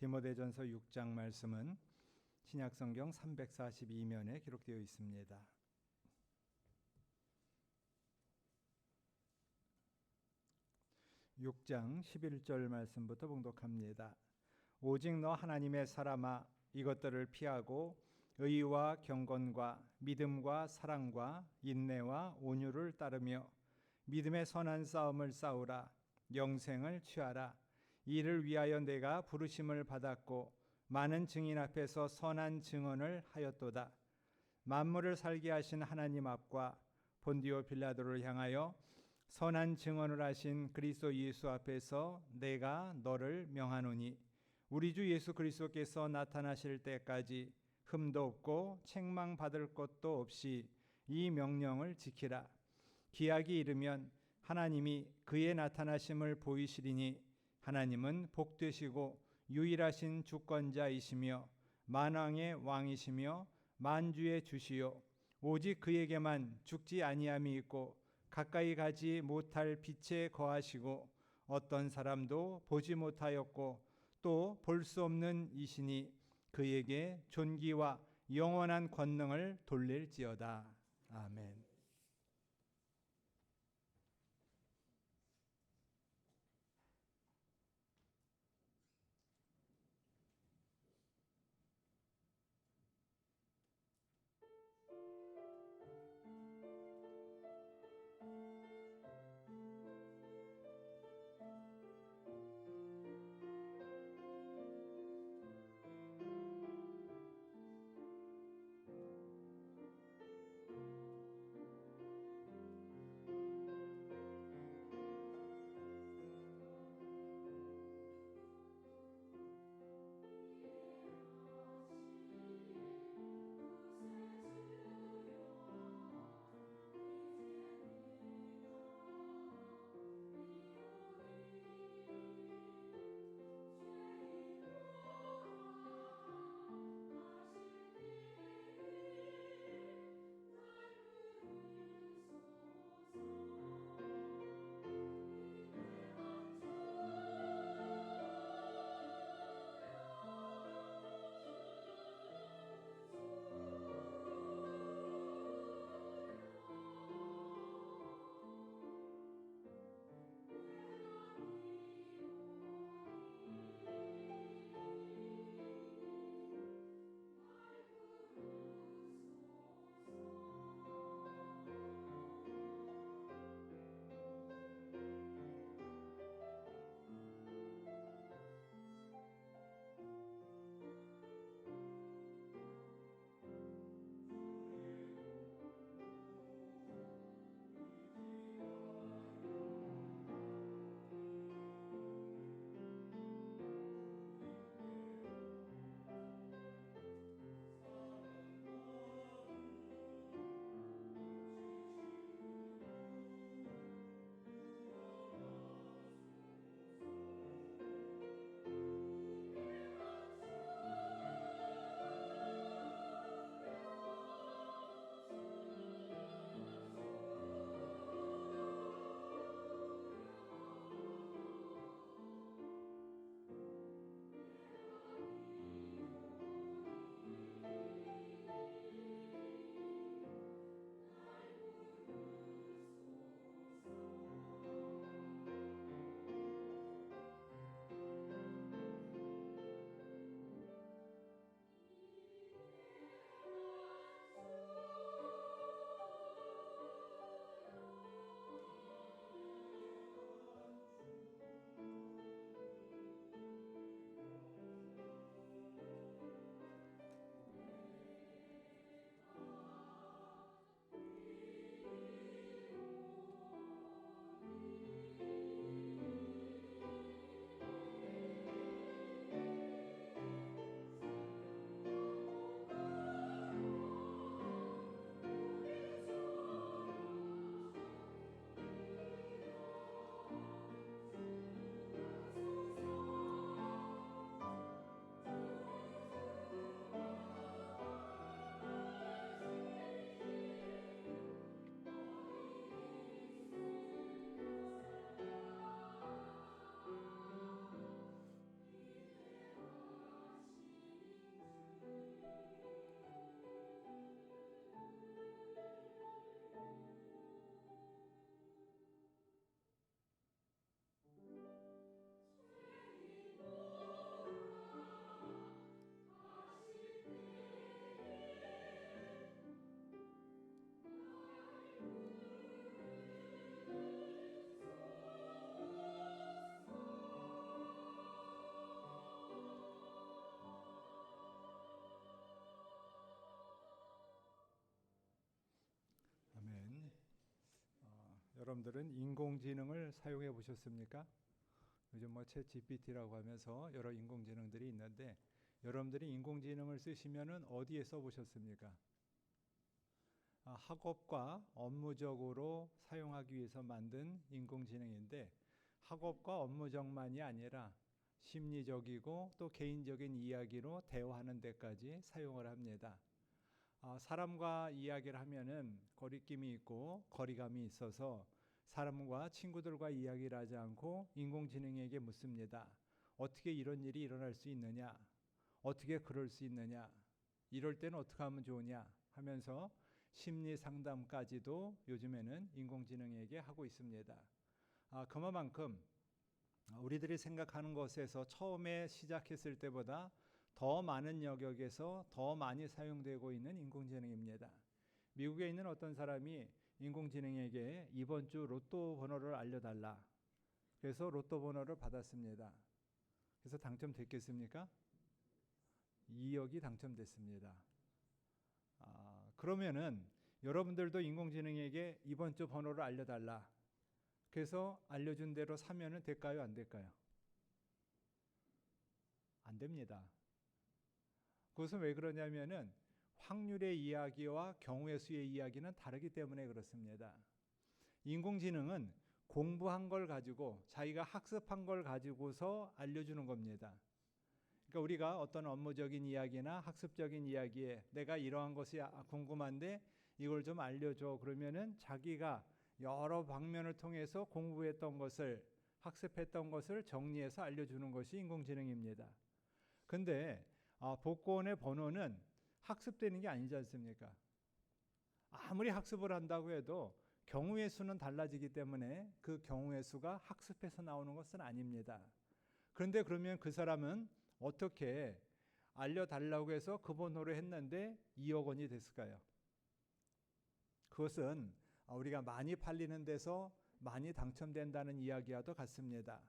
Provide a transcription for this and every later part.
디모데전서 6장 말씀은 신약성경 342면에 기록되어 있습니다. 6장 11절 말씀부터 봉독합니다. 오직 너 하나님의 사람아 이것들을 피하고 의와 경건과 믿음과 사랑과 인내와 온유를 따르며 믿음의 선한 싸움을 싸우라 영생을 취하라 이를 위하여 내가 부르심을 받았고 많은 증인 앞에서 선한 증언을 하였도다. 만물을 살게 하신 하나님 앞과 본디오 빌라도를 향하여 선한 증언을 하신 그리스도 예수 앞에서 내가 너를 명하노니 우리 주 예수 그리스도께서 나타나실 때까지 흠도 없고 책망 받을 것도 없이 이 명령을 지키라. 기약이 이르면 하나님이 그의 나타나심을 보이시리니 하나님은 복되시고 유일하신 주권자이시며 만왕의 왕이시며 만주의 주시요 오직 그에게만 죽지 아니함이 있고 가까이 가지 못할 빛에 거하시고 어떤 사람도 보지 못하였고 또 볼 수 없는 이신이 그에게 존귀와 영원한 권능을 돌릴지어다. 아멘. 여러분들은 인공지능을 사용해 보셨습니까? 요즘 뭐챗 GPT라고 하면서 여러 인공지능들이 있는데 여러분들이 인공지능을 쓰시면은 어디에 써 보셨습니까? 아, 학업과 업무적으로 사용하기 위해서 만든 인공지능인데 학업과 업무적만이 아니라 심리적이고 또 개인적인 이야기로 대화하는 데까지 사용을 합니다. 아, 사람과 이야기를 하면은 거리낌이 있고 거리감이 있어서 사람과 친구들과 이야기를 하지 않고 인공지능에게 묻습니다. 어떻게 이런 일이 일어날 수 있느냐? 어떻게 그럴 수 있느냐? 이럴 때는 어떻게 하면 좋으냐? 하면서 심리 상담까지도 요즘에는 인공지능에게 하고 있습니다. 아, 그만큼 우리들이 생각하는 것에서 처음에 시작했을 때보다 더 많은 영역에서 더 많이 사용되고 있는 인공지능입니다. 미국에 있는 어떤 사람이 인공지능에게 이번 주 로또 번호를 알려달라. 그래서 로또 번호를 받았습니다. 그래서 당첨됐겠습니까? 2억이 당첨됐습니다. 아, 그러면은 여러분들도 인공지능에게 이번 주 번호를 알려달라. 그래서 알려준 대로 사면은 될까요? 안 될까요? 안 됩니다. 그것은 왜 그러냐면은 확률의 이야기와 경우의 수의 이야기는 다르기 때문에 그렇습니다. 인공지능은 공부한 걸 가지고 자기가 학습한 걸 가지고서 알려주는 겁니다. 그러니까 우리가 어떤 업무적인 이야기나 학습적인 이야기에 내가 이러한 것이 아, 궁금한데 이걸 좀 알려줘 그러면은 자기가 여러 방면을 통해서 공부했던 것을 학습했던 것을 정리해서 알려주는 것이 인공지능입니다. 근데 아, 복권의 번호는 학습되는 게 아니지 않습니까? 아무리 학습을 한다고 해도 경우의 수는 달라지기 때문에 그 경우의 수가 학습해서 나오는 것은 아닙니다. 그런데 그러면 그 사람은 어떻게 알려달라고 해서 그 번호를 했는데 2억 원이 됐을까요? 그것은 우리가 많이 팔리는 데서 많이 당첨된다는 이야기와도 같습니다.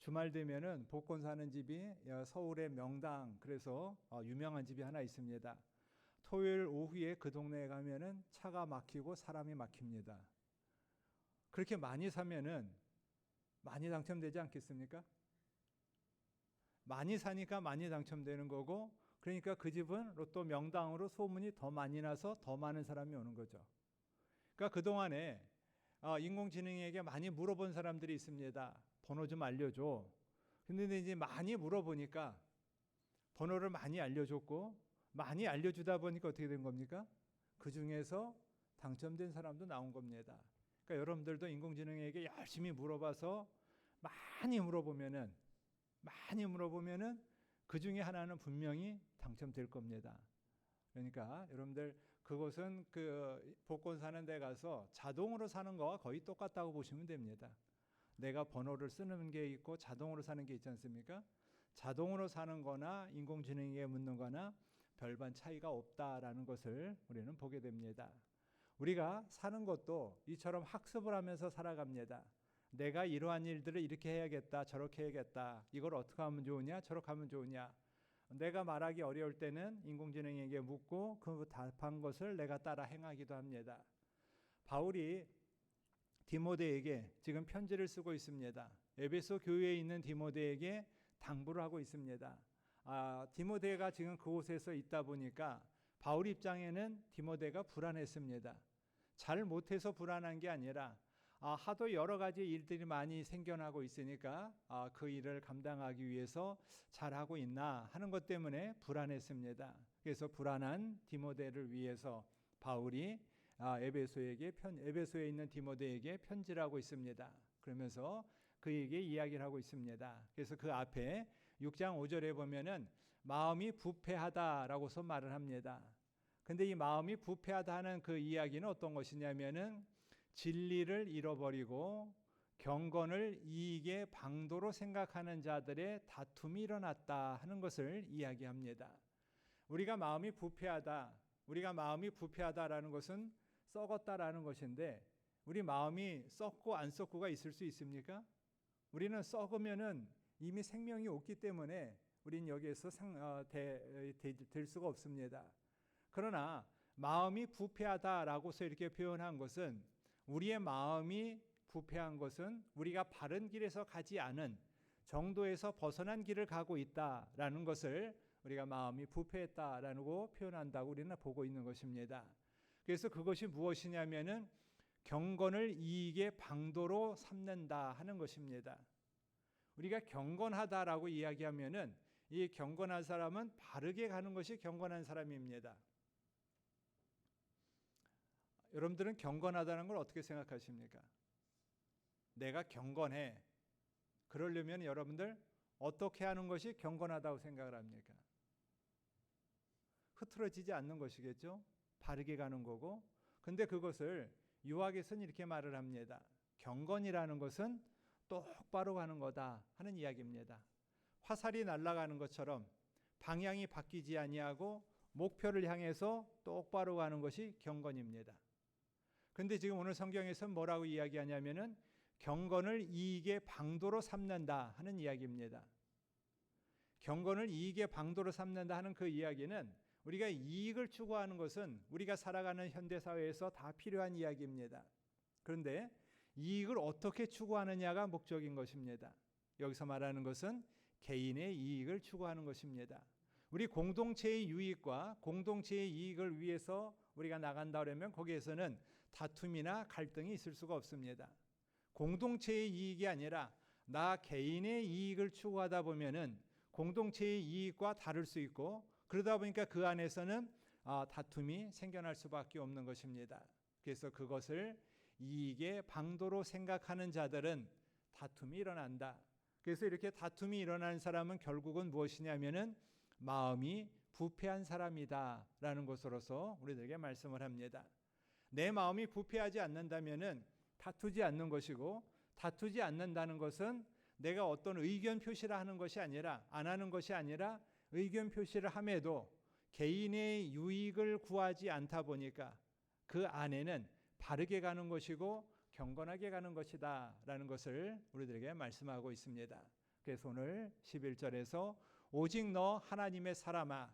주말 되면은 복권 사는 집이 서울의 명당 그래서 어, 유명한 집이 하나 있습니다. 토요일 오후에 그 동네에 가면은 차가 막히고 사람이 막힙니다. 그렇게 많이 사면은 많이 당첨되지 않겠습니까? 많이 사니까 많이 당첨되는 거고 그러니까 그 집은 로또 명당으로 소문이 더 많이 나서 더 많은 사람이 오는 거죠. 그러니까 그동안에 어, 인공지능에게 많이 물어본 사람들이 있습니다. 번호 좀 알려줘. 근데 이제 많이 물어보니까 번호를 많이 알려줬고 많이 알려주다 보니까 어떻게 된 겁니까? 그 중에서 당첨된 사람도 나온 겁니다. 그러니까 여러분들도 인공지능에게 열심히 물어봐서 많이 물어보면은 많이 물어보면은 그 중에 하나는 분명히 당첨될 겁니다. 그러니까 여러분들 그것은 그 복권 사는 데 가서 자동으로 사는 거와 거의 똑같다고 보시면 됩니다. 내가 번호를 쓰는 게 있고 자동으로 사는 게 있지 않습니까? 자동으로 사는 거나 인공지능에게 묻는 거나 별반 차이가 없다라는 것을 우리는 보게 됩니다. 우리가 사는 것도 이처럼 학습을 하면서 살아갑니다. 내가 이러한 일들을 이렇게 해야겠다, 저렇게 해야겠다. 이걸 어떻게 하면 좋으냐, 저렇게 하면 좋으냐. 내가 말하기 어려울 때는 인공지능에게 묻고 그 답한 것을 내가 따라 행하기도 합니다. 바울이 디모데에게 지금 편지를 쓰고 있습니다. 에베소 교회에 있는 디모데에게 당부를 하고 있습니다. 아, 디모데가 지금 그곳에서 있다 보니까 바울 입장에는 디모데가 불안했습니다. 잘 못해서 불안한 게 아니라 아, 하도 여러 가지 일들이 많이 생겨나고 있으니까 아, 그 일을 감당하기 위해서 잘하고 있나 하는 것 때문에 불안했습니다. 그래서 불안한 디모데를 위해서 바울이 아, 에베소에게 편 에베소에 있는 디모데에게 편지를 하고 있습니다. 그러면서 그에게 이야기를 하고 있습니다. 그래서 그 앞에 6장 5절에 보면은 마음이 부패하다라고서 말을 합니다. 근데 이 마음이 부패하다 하는 그 이야기는 어떤 것이냐면은 진리를 잃어버리고 경건을 이익의 방도로 생각하는 자들의 다툼이 일어났다 하는 것을 이야기합니다. 우리가 마음이 부패하다, 우리가 마음이 부패하다라는 것은 썩었다라는 것인데 우리 마음이 썩고 안 썩고가 있을 수 있습니까? 우리는 썩으면은 이미 생명이 없기 때문에 우린 여기에서 상, 어, 대, 대, 될 수가 없습니다. 그러나 마음이 부패하다라고서 이렇게 표현한 것은 우리의 마음이 부패한 것은 우리가 바른 길에서 가지 않은 정도에서 벗어난 길을 가고 있다라는 것을 우리가 마음이 부패했다라고 표현한다고 우리는 보고 있는 것입니다. 그래서 그것이 무엇이냐면은 경건을 이익의 방도로 삼는다 하는 것입니다. 우리가 경건하다라고 이야기하면은 이 경건한 사람은 바르게 가는 것이 경건한 사람입니다. 여러분들은 경건하다는 걸 어떻게 생각하십니까? 내가 경건해. 그러려면 여러분들 어떻게 하는 것이 경건하다고 생각을 합니까? 흐트러지지 않는 것이겠죠. 바르게 가는 거고. 근데 그것을 유학에서는 이렇게 말을 합니다. 경건이라는 것은 똑바로 가는 거다 하는 이야기입니다. 화살이 날아가는 것처럼 방향이 바뀌지 아니하고 목표를 향해서 똑바로 가는 것이 경건입니다. 근데 지금 오늘 성경에서 뭐라고 이야기하냐면은 경건을 이익의 방도로 삼는다 하는 이야기입니다. 경건을 이익의 방도로 삼는다 하는 그 이야기는 우리가 이익을 추구하는 것은 우리가 살아가는 현대 사회에서 다 필요한 이야기입니다. 그런데 이익을 어떻게 추구하느냐가 목적인 것입니다. 여기서 말하는 것은 개인의 이익을 추구하는 것입니다. 우리 공동체의 유익과 공동체의 이익을 위해서 우리가 나간다 그러면 거기에서는 다툼이나 갈등이 있을 수가 없습니다. 공동체의 이익이 아니라 나 개인의 이익을 추구하다 보면은 공동체의 이익과 다를 수 있고 그러다 보니까 그 안에서는 아, 다툼이 생겨날 수밖에 없는 것입니다. 그래서 그것을 이익의 방도로 생각하는 자들은 다툼이 일어난다. 그래서 이렇게 다툼이 일어나는 사람은 결국은 무엇이냐면은 마음이 부패한 사람이다라는 것으로서 우리들에게 말씀을 합니다. 내 마음이 부패하지 않는다면은 다투지 않는 것이고 다투지 않는다는 것은 내가 어떤 의견 표시를 하는 것이 아니라 안 하는 것이 아니라 의견 표시를 함에도 개인의 유익을 구하지 않다 보니까 그 안에는 바르게 가는 것이고 경건하게 가는 것이다 라는 것을 우리들에게 말씀하고 있습니다. 그래서 오늘 11절에서 오직 너 하나님의 사람아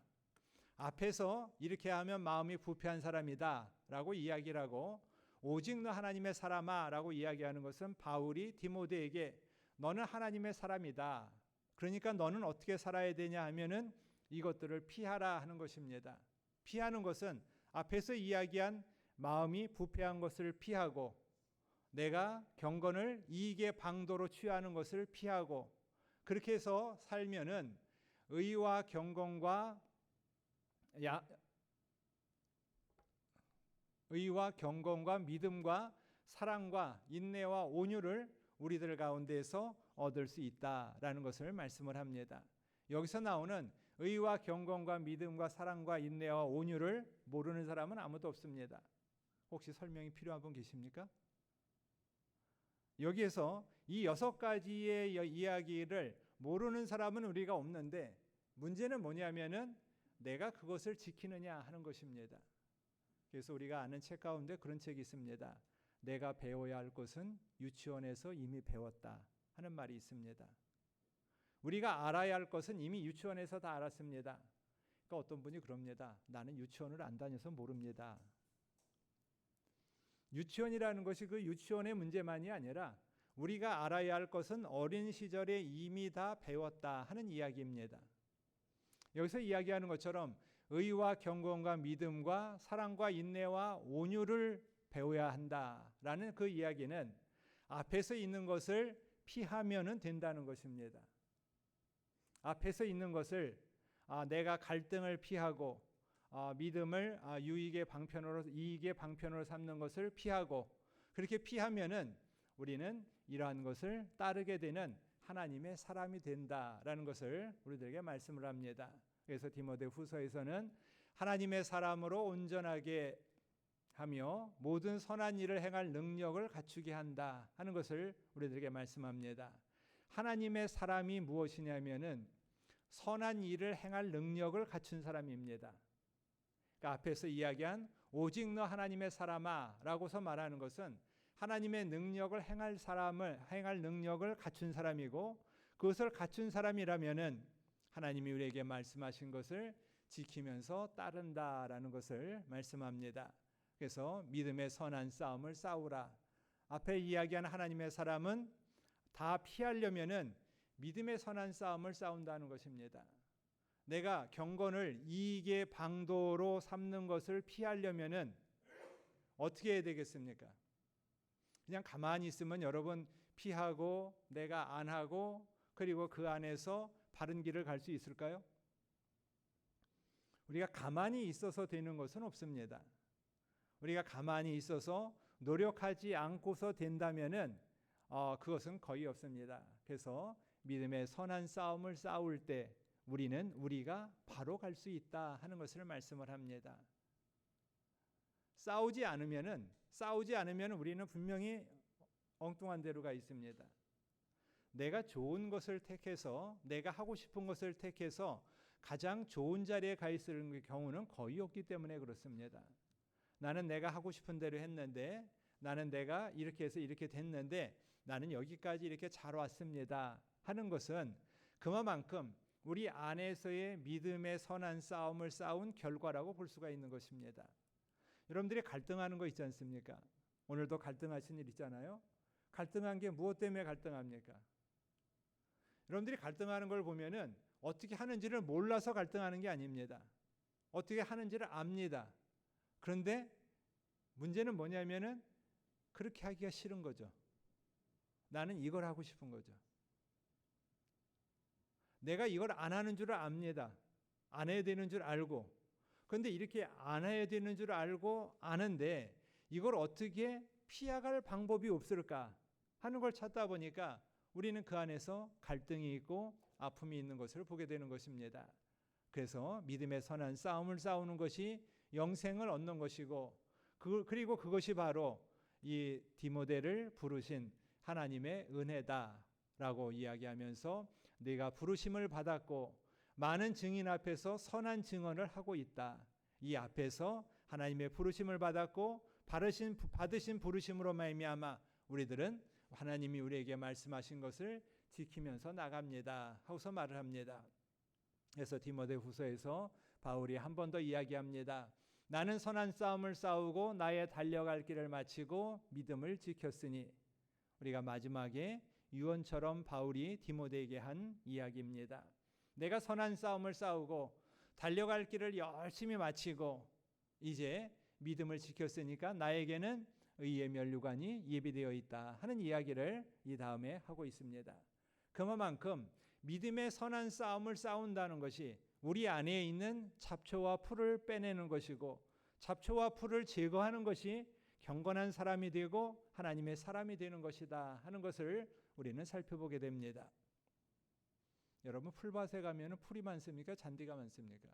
앞에서 이렇게 하면 마음이 부패한 사람이다 라고 이야기를 하고 오직 너 하나님의 사람아 라고 이야기하는 것은 바울이 디모데에게 너는 하나님의 사람이다. 그러니까 너는 어떻게 살아야 되냐 하면은 이것들을 피하라 하는 것입니다. 피하는 것은 앞에서 이야기한 마음이 부패한 것을 피하고 내가 경건을 이익의 방도로 취하는 것을 피하고 그렇게 해서 살면은 의와 경건과 야, 의와 경건과 믿음과 사랑과 인내와 온유를 우리들 가운데에서 얻을 수 있다라는 것을 말씀을 합니다. 여기서 나오는 의와 경건과 믿음과 사랑과 인내와 온유를 모르는 사람은 아무도 없습니다. 혹시 설명이 필요한 분 계십니까? 여기에서 이 여섯 가지의 이야기를 모르는 사람은 우리가 없는데 문제는 뭐냐면은 내가 그것을 지키느냐 하는 것입니다. 그래서 우리가 아는 책 가운데 그런 책이 있습니다. 내가 배워야 할 것은 유치원에서 이미 배웠다 하는 말이 있습니다. 우리가 알아야 할 것은 이미 유치원에서 다 알았습니다. 그러니까 어떤 분이 그럽니다. 나는 유치원을 안 다녀서 모릅니다. 유치원이라는 것이 그 유치원의 문제만이 아니라 우리가 알아야 할 것은 어린 시절에 이미 다 배웠다 하는 이야기입니다. 여기서 이야기하는 것처럼 의와 경건과 믿음과 사랑과 인내와 온유를 배워야 한다라는 그 이야기는 앞에서 있는 것을 피하면은 된다는 것입니다. 앞에서 있는 것을 아, 내가 갈등을 피하고 아, 믿음을 아, 유익의 방편으로 이익의 방편으로 삼는 것을 피하고 그렇게 피하면은 우리는 이러한 것을 따르게 되는 하나님의 사람이 된다라는 것을 우리들에게 말씀을 합니다. 그래서 디모데 후서에서는 하나님의 사람으로 온전하게 하며 모든 선한 일을 행할 능력을 갖추게 한다 하는 것을 우리들에게 말씀합니다. 하나님의 사람이 무엇이냐면은 선한 일을 행할 능력을 갖춘 사람입니다. 그러니까 앞에서 이야기한 오직 너 하나님의 사람아라고서 말하는 것은 하나님의 능력을 행할 사람을 행할 능력을 갖춘 사람이고 그것을 갖춘 사람이라면은 하나님이 우리에게 말씀하신 것을 지키면서 따른다라는 것을 말씀합니다. 그래서 믿음의 선한 싸움을 싸우라. 앞에 이야기한 하나님의 사람은 다 피하려면은 믿음의 선한 싸움을 싸운다는 것입니다. 내가 경건을 이익의 방도로 삼는 것을 피하려면은 어떻게 해야 되겠습니까? 그냥 가만히 있으면 여러분 피하고 내가 안 하고 그리고 그 안에서 바른 길을 갈 수 있을까요? 우리가 가만히 있어서 되는 것은 없습니다. 우리가 가만히 있어서 노력하지 않고서 된다면은 어, 그것은 거의 없습니다. 그래서 믿음의 선한 싸움을 싸울 때 우리는 우리가 바로 갈 수 있다 하는 것을 말씀을 합니다. 싸우지 않으면은 싸우지 않으면 우리는 분명히 엉뚱한 대로 가 있습니다. 내가 좋은 것을 택해서 내가 하고 싶은 것을 택해서 가장 좋은 자리에 가 있을 경우는 거의 없기 때문에 그렇습니다. 나는 내가 하고 싶은 대로 했는데 나는 내가 이렇게 해서 이렇게 됐는데 나는 여기까지 이렇게 잘 왔습니다 하는 것은 그만큼 우리 안에서의 믿음의 선한 싸움을 싸운 결과라고 볼 수가 있는 것입니다. 여러분들이 갈등하는 거 있지 않습니까? 오늘도 갈등하신 일 있잖아요. 갈등한 게 무엇 때문에 갈등합니까? 여러분들이 갈등하는 걸 보면은 어떻게 하는지를 몰라서 갈등하는 게 아닙니다. 어떻게 하는지를 압니다. 그런데 문제는 뭐냐면은 그렇게 하기가 싫은 거죠. 나는 이걸 하고 싶은 거죠. 내가 이걸 안 하는 줄 압니다. 안 해야 되는 줄 알고. 그런데 이렇게 안 해야 되는 줄 알고 아는데 이걸 어떻게 피해갈 방법이 없을까 하는 걸 찾다 보니까 우리는 그 안에서 갈등이 있고 아픔이 있는 것을 보게 되는 것입니다. 그래서 믿음의 선한 싸움을 싸우는 것이 영생을 얻는 것이고 그, 그리고 그것이 바로 이 디모데를 부르신 하나님의 은혜다라고 이야기하면서 네가 부르심을 받았고 많은 증인 앞에서 선한 증언을 하고 있다. 이 앞에서 하나님의 부르심을 받았고 받으신 받으신 부르심으로 말미암아 우리들은 하나님이 우리에게 말씀하신 것을 지키면서 나갑니다. 하고서 말을 합니다. 그래서 디모데후서에서 바울이 한 번 더 이야기합니다. 나는 선한 싸움을 싸우고 나의 달려갈 길을 마치고 믿음을 지켰으니 우리가 마지막에 유언처럼 바울이 디모데에게 한 이야기입니다. 내가 선한 싸움을 싸우고 달려갈 길을 열심히 마치고 이제 믿음을 지켰으니까 나에게는 의의 면류관이 예비되어 있다 하는 이야기를 이 다음에 하고 있습니다. 그만큼 믿음의 선한 싸움을 싸운다는 것이 우리 안에 있는 잡초와 풀을 빼내는 것이고 잡초와 풀을 제거하는 것이 경건한 사람이 되고 하나님의 사람이 되는 것이다 하는 것을 우리는 살펴보게 됩니다. 여러분 풀밭에 가면 풀이 많습니까? 잔디가 많습니까?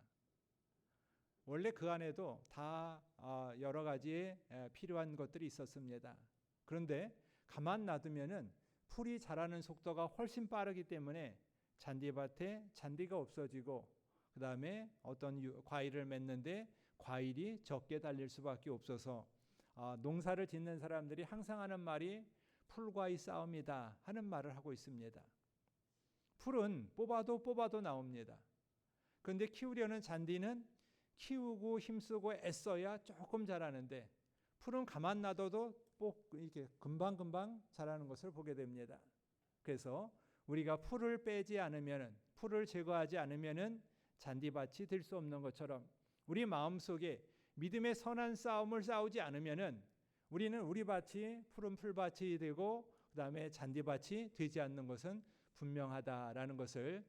원래 그 안에도 다 아, 여러 가지 필요한 것들이 있었습니다. 그런데 가만 놔두면은 풀이 자라는 속도가 훨씬 빠르기 때문에 잔디밭에 잔디가 없어지고 그 다음에 어떤 과일을 맺는데 과일이 적게 달릴 수밖에 없어서 아, 농사를 짓는 사람들이 항상 하는 말이 풀과의 싸움이다 하는 말을 하고 있습니다. 풀은 뽑아도 뽑아도 나옵니다. 그런데 키우려는 잔디는 키우고 힘쓰고 애써야 조금 자라는데 풀은 가만 놔둬도 꼭 이렇게 금방 금방 자라는 것을 보게 됩니다. 그래서 우리가 풀을 빼지 않으면은 풀을 제거하지 않으면은 잔디밭이 될 수 없는 것처럼 우리 마음 속에 믿음의 선한 싸움을 싸우지 않으면은 우리는 우리 밭이 푸른 풀밭이 되고 그다음에 잔디밭이 되지 않는 것은 분명하다라는 것을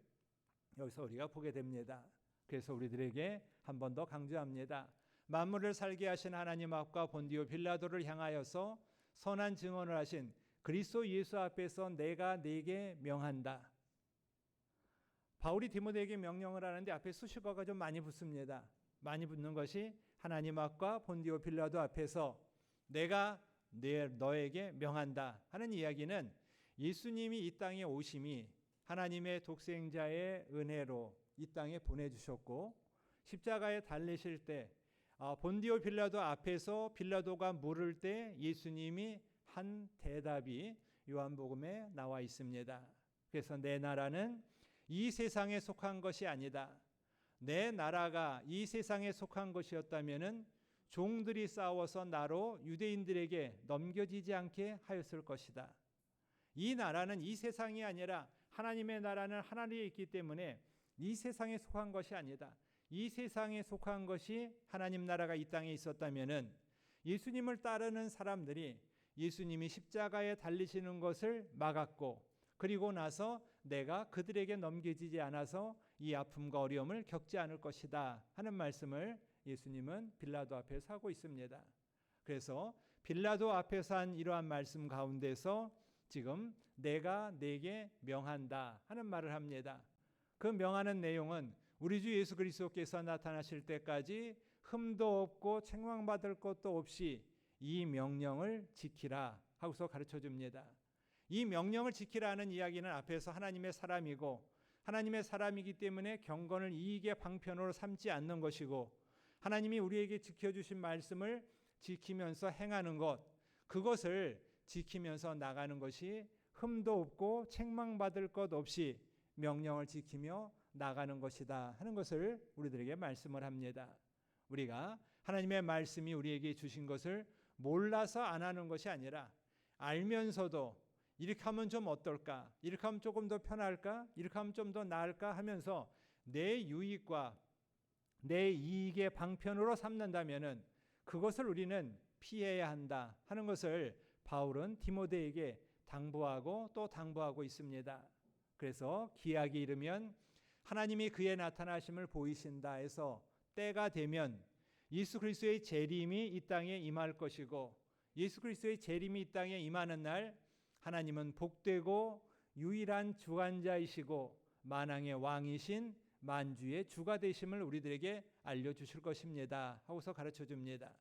여기서 우리가 보게 됩니다. 그래서 우리들에게 한 번 더 강조합니다. 만물을 살게 하신 하나님 앞과 본디오 빌라도를 향하여서 선한 증언을 하신 그리스도 예수 앞에서 내가 네게 명한다. 바울이 디모데에게 명령을 하는데 앞에 수식어가 좀 많이 붙습니다. 많이 붙는 것이 하나님 앞과 본디오 빌라도 앞에서 내가 내 너에게 명한다 하는 이야기는 예수님이 이 땅에 오심이 하나님의 독생자의 은혜로 이 땅에 보내주셨고 십자가에 달리실 때 아, 본디오 빌라도 앞에서 빌라도가 물을 때 예수님이 한 대답이 요한복음에 나와 있습니다. 그래서 내 나라는 이 세상에 속한 것이 아니다. 내 나라가 이 세상에 속한 것이었다면은 종들이 싸워서 나로 유대인들에게 넘겨지지 않게 하였을 것이다. 이 나라는 이 세상이 아니라 하나님의 나라는 하나님에 있기 때문에 이 세상에 속한 것이 아니다. 이 세상에 속한 것이 하나님 나라가 이 땅에 있었다면은 예수님을 따르는 사람들이 예수님이 십자가에 달리시는 것을 막았고 그리고 나서 내가 그들에게 넘겨지지 않아서 이 아픔과 어려움을 겪지 않을 것이다 하는 말씀을 예수님은 빌라도 앞에서 하고 있습니다. 그래서 빌라도 앞에서 한 이러한 말씀 가운데서 지금 내가 내게 명한다 하는 말을 합니다. 그 명하는 내용은 우리 주 예수 그리스도께서 나타나실 때까지 흠도 없고 책망받을 것도 없이 이 명령을 지키라 하고서 가르쳐 줍니다. 이 명령을 지키라는 이야기는 앞에서 하나님의 사람이고 하나님의 사람이기 때문에 경건을 이익의 방편으로 삼지 않는 것이고 하나님이 우리에게 지켜주신 말씀을 지키면서 행하는 것 그것을 지키면서 나가는 것이 흠도 없고 책망받을 것 없이 명령을 지키며 나가는 것이다 하는 것을 우리들에게 말씀을 합니다. 우리가 하나님의 말씀이 우리에게 주신 것을 몰라서 안 하는 것이 아니라 알면서도 이렇게 하면 좀 어떨까? 이렇게 하면 조금 더 편할까? 이렇게 하면 좀 더 나을까 하면서 내 유익과 내 이익의 방편으로 삼는다면은 그것을 우리는 피해야 한다 하는 것을 바울은 디모데에게 당부하고 또 당부하고 있습니다. 그래서 기약이 이르면 하나님이 그의 나타나심을 보이신다 해서 때가 되면 예수 그리스도의 재림이 이 땅에 임할 것이고 예수 그리스도의 재림이 이 땅에 임하는 날 하나님은 복되고 유일한 주관자이시고 만왕의 왕이신 만주의 주가 되심을 우리들에게 알려 주실 것입니다. 하고서 가르쳐 줍니다.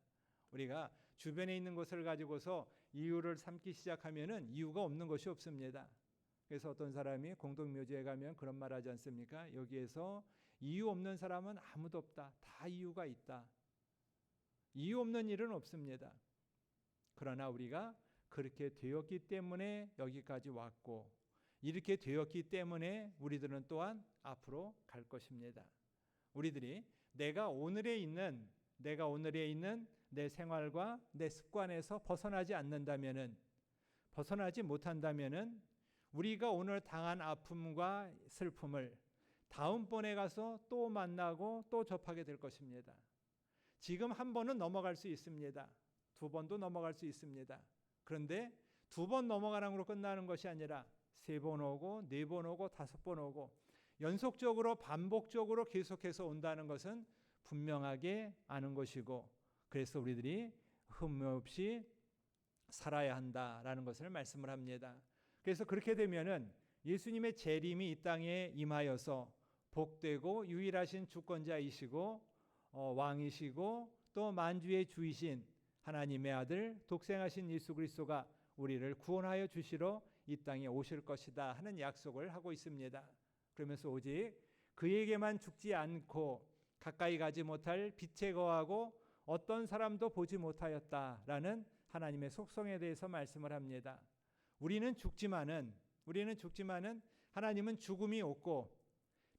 우리가 주변에 있는 것을 가지고서 이유를 삼기 시작하면은 이유가 없는 것이 없습니다. 그래서 어떤 사람이 공동묘지에 가면 그런 말 하지 않습니까? 여기에서 이유 없는 사람은 아무도 없다. 다 이유가 있다. 이유 없는 일은 없습니다. 그러나 우리가 그렇게 되었기 때문에 여기까지 왔고 이렇게 되었기 때문에 우리들은 또한 앞으로 갈 것입니다. 우리들이 내가 오늘에 있는 내가 오늘에 있는 내 생활과 내 습관에서 벗어나지 않는다면은 벗어나지 못한다면은 우리가 오늘 당한 아픔과 슬픔을 다음번에 가서 또 만나고 또 접하게 될 것입니다. 지금 한 번은 넘어갈 수 있습니다. 두 번도 넘어갈 수 있습니다. 그런데 두 번 넘어가는 걸로 끝나는 것이 아니라 세 번 오고 네 번 오고 다섯 번 오고 연속적으로 반복적으로 계속해서 온다는 것은 분명하게 아는 것이고 그래서 우리들이 흠 없이 살아야 한다라는 것을 말씀을 합니다. 그래서 그렇게 되면은 예수님의 재림이 이 땅에 임하여서 복되고 유일하신 주권자이시고 어, 왕이시고 또 만주의 주이신 하나님의 아들 독생하신 예수 그리스도가 우리를 구원하여 주시러 이 땅에 오실 것이다 하는 약속을 하고 있습니다. 그러면서 오직 그에게만 죽지 않고 가까이 가지 못할 빛에 거하고 어떤 사람도 보지 못하였다라는 하나님의 속성에 대해서 말씀을 합니다. 우리는 죽지만은 우리는 죽지만은 하나님은 죽음이 없고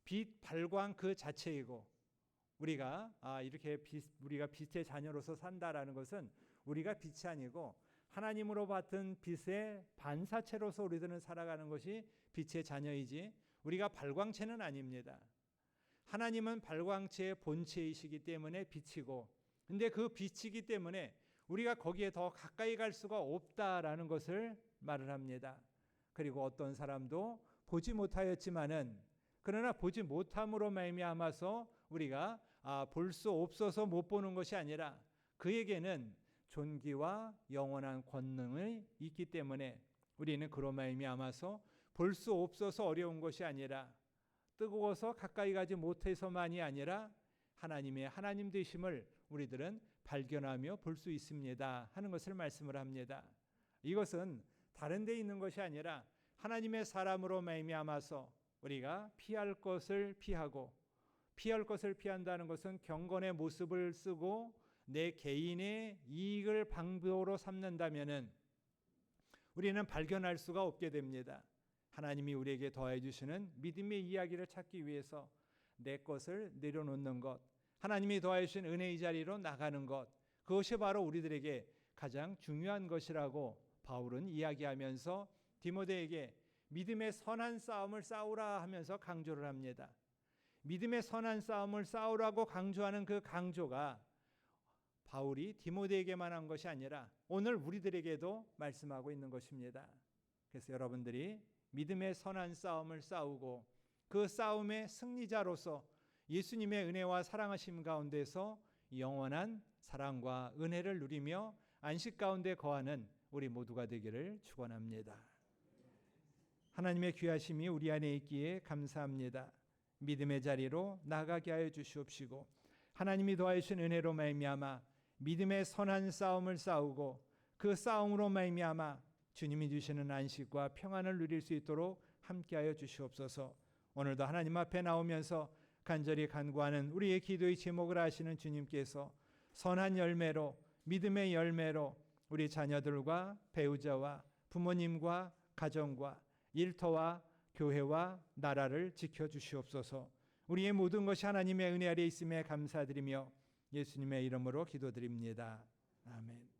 빛 발광 그 자체이고 우리가 아 이렇게 빛, 우리가 빛의 자녀로서 산다라는 것은 우리가 빛이 아니고 하나님으로 받은 빛의 반사체로서 우리들은 살아가는 것이 빛의 자녀이지 우리가 발광체는 아닙니다. 하나님은 발광체의 본체이시기 때문에 빛이고 근데 그 빛이기 때문에 우리가 거기에 더 가까이 갈 수가 없다라는 것을 말을 합니다. 그리고 어떤 사람도 보지 못하였지만은 그러나 보지 못함으로 말미암아서 우리가 아, 볼 수 없어서 못 보는 것이 아니라 그에게는 존귀와 영원한 권능이 있기 때문에 우리는 그로 말미암아서 볼 수 없어서 어려운 것이 아니라 뜨거워서 가까이 가지 못해서만이 아니라 하나님의 하나님 되심을 우리들은 발견하며 볼 수 있습니다 하는 것을 말씀을 합니다. 이것은 다른 데 있는 것이 아니라 하나님의 사람으로 말미암아서 우리가 피할 것을 피하고 피할 것을 피한다는 것은 경건의 모습을 쓰고 내 개인의 이익을 방법으로 삼는다면은 우리는 발견할 수가 없게 됩니다. 하나님이 우리에게 더해 주시는 믿음의 이야기를 찾기 위해서 내 것을 내려놓는 것, 하나님이 더해 주신 은혜의 자리로 나가는 것, 그것이 바로 우리들에게 가장 중요한 것이라고 바울은 이야기하면서 디모데에게 믿음의 선한 싸움을 싸우라 하면서 강조를 합니다. 믿음의 선한 싸움을 싸우라고 강조하는 그 강조가 바울이 디모데에게만 한 것이 아니라 오늘 우리들에게도 말씀하고 있는 것입니다. 그래서 여러분들이 믿음의 선한 싸움을 싸우고 그 싸움의 승리자로서 예수님의 은혜와 사랑하심 가운데서 영원한 사랑과 은혜를 누리며 안식 가운데 거하는 우리 모두가 되기를 축원합니다. 하나님의 귀하심이 우리 안에 있기에 감사합니다. 믿음의 자리로 나가게 하여 주시옵시고 하나님이 더하신 은혜로 말미암아 믿음의 선한 싸움을 싸우고 그 싸움으로 말미암아 주님이 주시는 안식과 평안을 누릴 수 있도록 함께하여 주시옵소서. 오늘도 하나님 앞에 나오면서 간절히 간구하는 우리의 기도의 제목을 아시는 주님께서 선한 열매로 믿음의 열매로 우리 자녀들과 배우자와 부모님과 가정과 일터와 교회와 나라를 지켜 주시옵소서. 우리의 모든 것이 하나님의 은혜 아래 있음에 감사드리며 예수님의 이름으로 기도드립니다. 아멘.